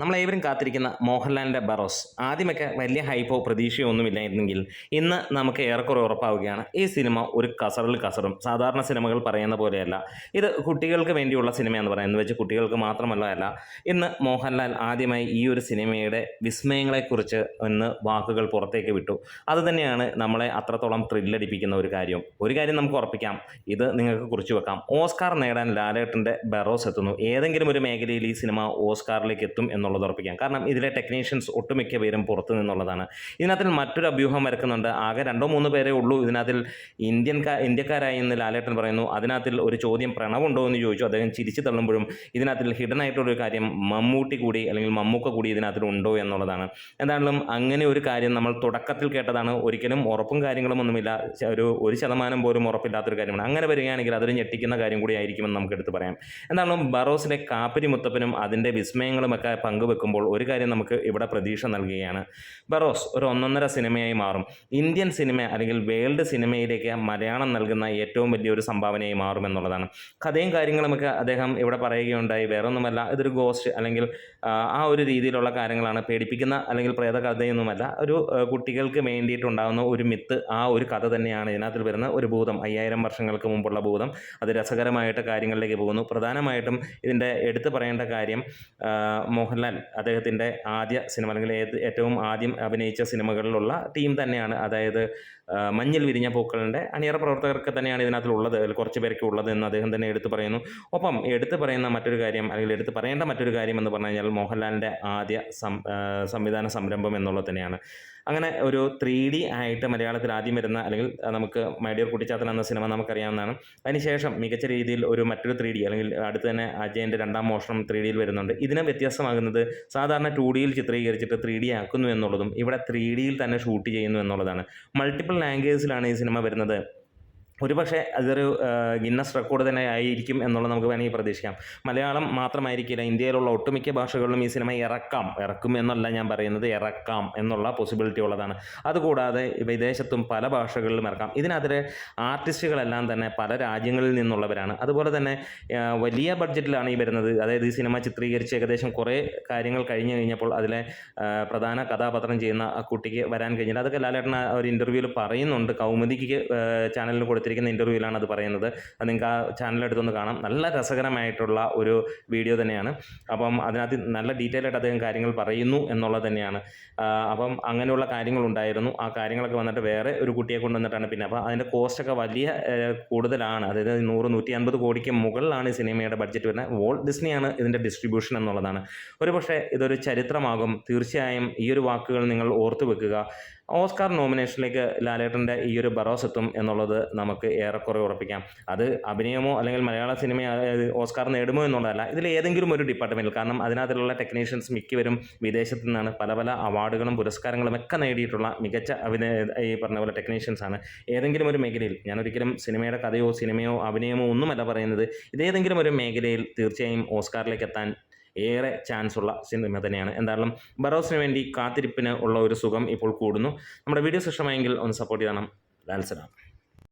നമ്മളേവരും കാത്തിരിക്കുന്ന മോഹൻലാലിന്റെ ബറോസ്. ആദ്യമൊക്കെ വലിയ ഹൈപ്പോ പ്രതീക്ഷയോ ഒന്നുമില്ലായിരുന്നെങ്കിൽ ഇന്ന് നമുക്ക് ഏറെക്കുറെ ഉറപ്പാവുകയാണ്. ഈ സിനിമ ഒരു കസറിൽ കസറും. സാധാരണ സിനിമകൾ പറയുന്ന പോലെയല്ല. ഇത് കുട്ടികൾക്ക് വേണ്ടിയുള്ള സിനിമയെന്ന് പറയുന്നത് വെച്ച് കുട്ടികൾക്ക് മാത്രമല്ല ഇന്ന് മോഹൻലാൽ ആദ്യമായി ഈ ഒരു സിനിമയുടെ വിസ്മയങ്ങളെക്കുറിച്ച് ഒന്ന് വാക്കുകൾ പുറത്തേക്ക് വിട്ടു. അതുതന്നെയാണ് നമ്മളെ അത്രത്തോളം ത്രില്ലടിപ്പിക്കുന്ന ഒരു കാര്യം. ഒരു കാര്യം നമുക്ക് ഉറപ്പിക്കാം. ഇത് നിങ്ങൾക്ക് കുറിച്ച് വെക്കാം. ഓസ്കാർ നേടാൻ ലാലേട്ടന്റെ ബറോസ് എത്തുന്നു. ഏതെങ്കിലും ഒരു മേഖലയിൽ ഈ സിനിമ ഓസ്കാറിലേക്ക് എത്തും എന്നുള്ളത് ഉറപ്പിക്കാം. കാരണം ഇതിലെ ടെക്നീഷ്യൻസ് ഒട്ടുമിക്ക പേരും പുറത്തു നിന്നുള്ളതാണ്. ഇതിനകത്തിൽ മറ്റൊരു അഭ്യൂഹം വരക്കുന്നുണ്ട്. ആകെ രണ്ടോ മൂന്നോ പേരേ ഉള്ളൂ. ഇതിനകത്തിൽ ഇന്ത്യൻ ഇന്ത്യക്കാരായി എന്ന് ലാലേട്ടൻ പറയുന്നു. അതിനകത്തിൽ ഒരു ചോദ്യം പ്രണവുണ്ടോ എന്ന് ചോദിച്ചു. അദ്ദേഹം ചിരിച്ചു തള്ളുമ്പോഴും ഇതിനകത്തിൽ ഹിഡൻ ആയിട്ടുള്ളൊരു കാര്യം മമ്മൂട്ടി കൂടി അല്ലെങ്കിൽ മമ്മൂക്ക കൂടി ഇതിനകത്തിൽ ഉണ്ടോ എന്നുള്ളതാണ്. എന്താണെങ്കിലും അങ്ങനെ ഒരു കാര്യം നമ്മൾ തുടക്കത്തിൽ കേട്ടതാണ്. ഒരിക്കലും ഉറപ്പും കാര്യങ്ങളും ഒന്നുമില്ല. ഒരു ഒരു ശതമാനം പോലും ഉറപ്പില്ലാത്തൊരു കാര്യമാണ്. അങ്ങനെ വരികയാണെങ്കിൽ അതൊരു ഞെട്ടിക്കുന്ന കാര്യം കൂടി ആയിരിക്കുമെന്ന് നമുക്ക് എടുത്ത് പറയാം. എന്താണെങ്കിലും ബറോസിലെ കാപ്പിരി മുത്തപ്പനും അതിന്റെ വിസ്മയങ്ങളുമൊക്കെ പങ്കുവെക്കുമ്പോൾ ഒരു കാര്യം നമുക്ക് ഇവിടെ പ്രതീക്ഷ നൽകുകയാണ്. ബറോസ് ഒരു ഒന്നൊന്നര സിനിമയായി മാറും. ഇന്ത്യൻ സിനിമ അല്ലെങ്കിൽ വേൾഡ് സിനിമയിലേക്ക് മലയാളം നൽകുന്ന ഏറ്റവും വലിയൊരു സംഭാവനയായി മാറുമെന്നുള്ളതാണ് കഥയും കാര്യങ്ങളുമൊക്കെ അദ്ദേഹം ഇവിടെ പറയുകയുണ്ടായി. വേറൊന്നുമല്ല ഇതൊരു ഗോസ്റ്റ് അല്ലെങ്കിൽ ആ, ഒരു രീതിയിലുള്ള കാര്യങ്ങളാണ് പേടിപ്പിക്കുന്ന അല്ലെങ്കിൽ പ്രേത കഥയൊന്നുമല്ല ഒരു കുട്ടികൾക്ക് വേണ്ടിയിട്ടുണ്ടാകുന്ന ഒരു മിത്ത് ആ ഒരു കഥ തന്നെയാണ്. ഇതിനകത്തിൽ വരുന്ന ഒരു ഭൂതം അയ്യായിരം വർഷങ്ങൾക്ക് മുമ്പുള്ള ഭൂതം. അത് രസകരമായിട്ട് കാര്യങ്ങളിലേക്ക് പോകുന്നു. പ്രധാനമായിട്ടും ഇതിന്റെ എടുത്തു പറയേണ്ട കാര്യം ആ, മോഹൻലാൽ അദ്ദേഹത്തിന്റെ ആദ്യ സിനിമ അല്ലെങ്കിൽ ഏത് ഏറ്റവും ആദ്യം അഭിനയിച്ച സിനിമകളിലുള്ള ടീം തന്നെയാണ്. അതായത് മഞ്ഞിൽ വിരിഞ്ഞ പൂക്കളുടെ അണിയറ പ്രവർത്തകർക്ക് തന്നെയാണ് ഇതിനകത്തുള്ളത് കുറച്ച് പേർക്ക് ഉള്ളത് എന്ന് അദ്ദേഹം തന്നെ എടുത്തു പറയുന്നു. ഒപ്പം എടുത്തു പറയുന്ന മറ്റൊരു കാര്യം അല്ലെങ്കിൽ എടുത്തു പറയേണ്ട മറ്റൊരു കാര്യം എന്ന് പറഞ്ഞു കഴിഞ്ഞാൽ മോഹൻലാലിന്റെ ആദ്യ സംവിധാന സംരംഭം എന്നുള്ളത് തന്നെയാണ്. അങ്ങനെ ഒരു ത്രീ ഡി ആയിട്ട് മലയാളത്തിൽ ആദ്യം വരുന്ന അല്ലെങ്കിൽ നമുക്ക് മൈഡിയർ കുട്ടിച്ചാത്തൻ എന്ന സിനിമ നമുക്കറിയാവുന്നതാണ്. അതിനുശേഷം മികച്ച രീതിയിൽ ഒരു മറ്റൊരു ത്രീ ഡി അല്ലെങ്കിൽ അടുത്ത് തന്നെ അജയന്റെ രണ്ടാം മോഷണം ത്രീ ഡിയിൽ വരുന്നുണ്ട്. ഇതിനെ വ്യത്യസ്തമാകുന്നത് സാധാരണ ടു ഡിയിൽ ചിത്രീകരിച്ചിട്ട് ത്രീ ഡി ആക്കുന്നു എന്നുള്ളതും ഇവിടെ ത്രീ ഡിയിൽ തന്നെ ഷൂട്ട് ചെയ്യുന്നു എന്നുള്ളതാണ്. മൾട്ടിപ്പിൾ ലാംഗ്വേജിലാണ് ഈ സിനിമ വരുന്നത്. ഒരുപക്ഷെ അതൊരു ഗിന്നസ് റെക്കോർഡ് തന്നെ ആയിരിക്കും എന്നുള്ളത് നമുക്ക് വേണമെങ്കിൽ പ്രതീക്ഷിക്കാം. മലയാളം മാത്രമായിരിക്കില്ല ഇന്ത്യയിലുള്ള ഒട്ടുമിക്ക ഭാഷകളിലും ഈ സിനിമ ഇറക്കാം. ഇറക്കും എന്നല്ല ഞാൻ പറയുന്നത് ഇറക്കാം എന്നുള്ള പോസിബിലിറ്റി ഉള്ളതാണ്. അതുകൂടാതെ വിദേശത്തും പല ഭാഷകളിലും ഇറക്കാം. ഇതിനകത്തെ ആർട്ടിസ്റ്റുകളെല്ലാം തന്നെ പല രാജ്യങ്ങളിൽ നിന്നുള്ളവരാണ്. അതുപോലെ തന്നെ വലിയ ബഡ്ജറ്റിലാണ് ഈ വരുന്നത്. അതായത് ഈ സിനിമ ചിത്രീകരിച്ച് ഏകദേശം കുറേ കാര്യങ്ങൾ കഴിഞ്ഞു കഴിഞ്ഞപ്പോൾ അതിലെ പ്രധാന കഥാപാത്രം ചെയ്യുന്ന ആ കുട്ടിക്ക് വരാൻ കഴിഞ്ഞില്ല. അതൊക്കെ ലാലേട്ടൻ ഒരു ഇന്റർവ്യൂവിൽ പറയുന്നുണ്ട്. കൗമുദിക്ക് ചാനലിന് കൊടുത്തിരിക്കുന്ന ഇന്റർവ്യൂവിലാണ് അത് പറയുന്നത്. അത് നിങ്ങൾക്ക് ആ ചാനൽ എടുത്തൊന്ന് കാണാം. നല്ല രസകരമായിട്ടുള്ള ഒരു വീഡിയോ തന്നെയാണ്. അപ്പം അതിനകത്ത് നല്ല ഡീറ്റെയിൽ ആയിട്ട് അദ്ദേഹം കാര്യങ്ങൾ പറയുന്നു എന്നുള്ളത് തന്നെയാണ്. അപ്പം അങ്ങനെയുള്ള കാര്യങ്ങളുണ്ടായിരുന്നു ആ കാര്യങ്ങളൊക്കെ വന്നിട്ട് വേറെ ഒരു കുട്ടിയെ കൊണ്ടുവന്നിട്ടാണ് പിന്നെ. അപ്പോൾ അതിന്റെ കോസ്റ്റൊക്കെ വലിയ കൂടുതലാണ്. അതായത് നൂറ് നൂറ്റി അൻപത് കോടിക്ക് മുകളിലാണ് ഈ സിനിമയുടെ ബഡ്ജറ്റ് വരുന്നത്. വോൾട്ട് ഡിസ്നിയാണ് ഇതിന്റെ ഡിസ്ട്രിബ്യൂഷൻ എന്നുള്ളതാണ്. ഒരു പക്ഷേ ഇതൊരു ചരിത്രമാകും. തീർച്ചയായും ഈ ഒരു വാക്കുകൾ നിങ്ങൾ ഓർത്തു വെക്കുക. ഓസ്കാർ നോമിനേഷനിലേക്ക് ലാലേട്ടന്റെ ഈ ഒരു ബറോസ് എത്തും എന്നുള്ളത് നമുക്ക് ഏറെക്കുറെ ഉറപ്പിക്കാം. അത് അഭിനയമോ അല്ലെങ്കിൽ മലയാള സിനിമ ഓസ്കാർ നേടുമോ എന്നുള്ളതല്ല ഇതിൽ ഏതെങ്കിലും ഒരു ഡിപ്പാർട്ട്മെന്റിൽ കാരണം അതിനകത്തുള്ള ടെക്നീഷ്യൻസ് മിക്കവരും വിദേശത്തു നിന്നാണ്. പല പല അവാർഡുകളും പുരസ്കാരങ്ങളും ഒക്കെ നേടിയിട്ടുള്ള മികച്ച അഭിനയ ഈ പറഞ്ഞ പോലെ ടെക്നീഷ്യൻസ് ആണ്. ഏതെങ്കിലും ഒരു മേഖലയിൽ ഞാൻ ഒരിക്കലും സിനിമയുടെ കഥയോ സിനിമയോ അഭിനയമോ ഒന്നുമല്ല പറയുന്നത് ഇതേതെങ്കിലും ഒരു മേഖലയിൽ തീർച്ചയായും ഓസ്കാറിലേക്ക് എത്താൻ ഏറെ ചാൻസ് ഉള്ള സിനിമ തന്നെയാണ്. എന്തായാലും ബറോസിന് വേണ്ടി കാത്തിരിപ്പിന് ഉള്ള ഒരു സുഖം ഇപ്പോൾ കൂടുന്നു. നമ്മുടെ വീഡിയോ ഇഷ്ടമായെങ്കിൽ ഒന്ന് സപ്പോർട്ട് ചെയ്യണം ലാൽസലാം